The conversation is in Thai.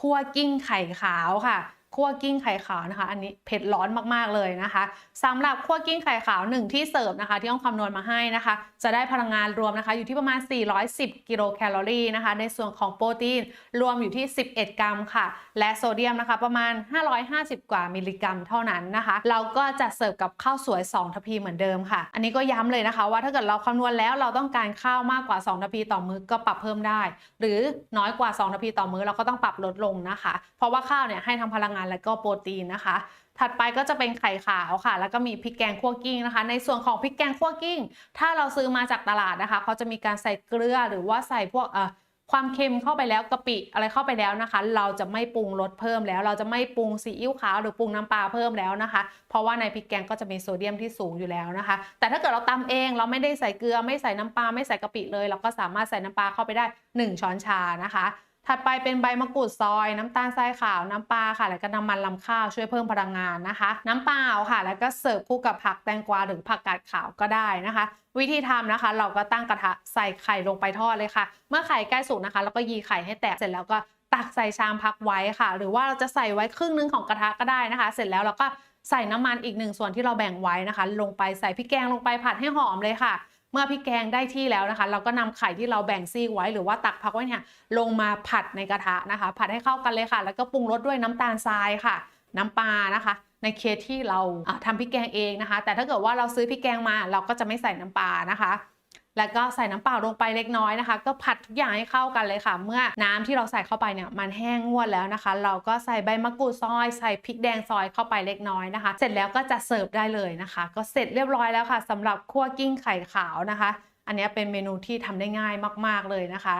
คั่วกิ้งไข่ขาวค่ะ คั่วกิ้งไข่ขาวนะคะ อันนี้เผ็ดร้อนมากๆเลยนะคะสำหรับคั่วกิ้งไข่ขาวหนึ่งที่เสิร์ฟนะคะ ที่ต้องคำนวณมาให้นะคะ จะได้พลังงานรวมนะคะ อยู่ที่ประมาณ 410 กิโลแคลอรี่นะคะ ในส่วนของโปรตีนรวมอยู่ที่ 11 กรัมค่ะ และโซเดียมนะคะ ประมาณ 550 กว่ามิลลิกรัมเท่านั้นนะคะ เราก็จะเสิร์ฟกับข้าวสวย 2 ทพพีเหมือนเดิมค่ะ อันนี้ก็ย้ำเลยนะคะ ว่าถ้าเกิดเราคำนวณแล้วเราต้องการข้าวมากกว่า 2ทพพีต่อมื้อก็ปรับเพิ่มได้ หรือน้อยกว่า 2ทพพีต่อมื้อเราก็ต้องปรับลดลงนะคะ เพราะว่าข้าวเนี่ยให้ทั้งพลังงานและก็โปรตีนนะคะ ถัดไปก็จะเป็นไข่ขาวค่ะ แล้วก็มีพริกแกงคั่วกิ้งนะคะ ในส่วนของพริกแกงคั่วกิ้ง ถ้าเราซื้อมาจากตลาดนะคะเขาจะมีการใส่เกลือหรือว่าใส่พวกเอ่อความเค็มเข้าไปแล้วกะปิอะไรเข้าไปแล้วนะคะ เราจะไม่ปรุงรสเพิ่มแล้ว เราจะไม่ปรุงซีอิ๊วขาวหรือปรุงน้ำปลาเพิ่มแล้วนะคะ เพราะว่าในพริกแกงก็จะมีโซเดียมที่สูงอยู่แล้วนะคะ แต่ถ้าเกิดเราตำเองเราไม่ได้ใส่เกลือไม่ใส่น้ำปลาไม่ใส่กะปิเลย เราก็สามารถใส่น้ำปลาเข้าไปได้ 1 ช้อนชานะคะ ถัดไปเป็นใบมะกรูดซอย น้ำตาลทรายขาวน้ำปลาค่ะ แล้วก็น้ำมันลำข้าวช่วยเพิ่มพลังงานนะคะ น้ำเปล่าค่ะ แล้วก็เสิร์ฟคู่กับผักแตงกวาหรือผักกาดขาวก็ได้นะคะ วิธีทำนะคะ เราก็ตั้งกระทะใส่ไข่ลงไปทอดเลยค่ะ เมื่อไข่ใกล้สุกนะคะเราก็ยีไข่ให้แตกเสร็จแล้วก็ตักใส่ชามพักไว้ค่ะ หรือว่าเราจะใส่ไว้ครึ่งนึงของกระทะก็ได้นะคะ เสร็จแล้วเราก็ใส่น้ำมันอีกหนึ่งส่วนที่เราแบ่งไว้นะคะ ลงไปใส่พริกแกงลงไปผัดให้หอมเลยค่ะ เมื่อพริกแกงได้ที่แล้วนะคะ เราก็นำไข่ที่เราแบ่งซีกไว้หรือว่าตักพักไว้เนี่ยลงมาผัดในกระทะนะคะ ผัดให้เข้ากันเลยค่ะ แล้วก็ปรุงรสด้วยน้ำตาลทรายค่ะ น้ำปลานะคะในเคสที่เราอะทำพริกแกงเองนะคะ แต่ถ้าเกิดว่าเราซื้อพริกแกงมาเราก็จะไม่ใส่น้ำปลานะคะ แล้วก็ใส่น้ำเปล่าลงไปเล็กน้อยนะคะ ก็ผัดทุกอย่างให้เข้ากันเลยค่ะ เมื่อน้ำที่เราใส่เข้าไปเนี่ยมันแห้งงวดแล้วนะคะ เราก็ใส่ใบมะกรูดซอย ใส่พริกแดงซอยเข้าไปเล็กน้อยนะคะ เสร็จแล้วก็จะเสิร์ฟได้เลยนะคะ ก็เสร็จเรียบร้อยแล้วค่ะสำหรับคั่วกิ้งไข่ขาวนะคะ อันนี้เป็นเมนูที่ทำได้ง่ายมาก ๆเลยนะคะ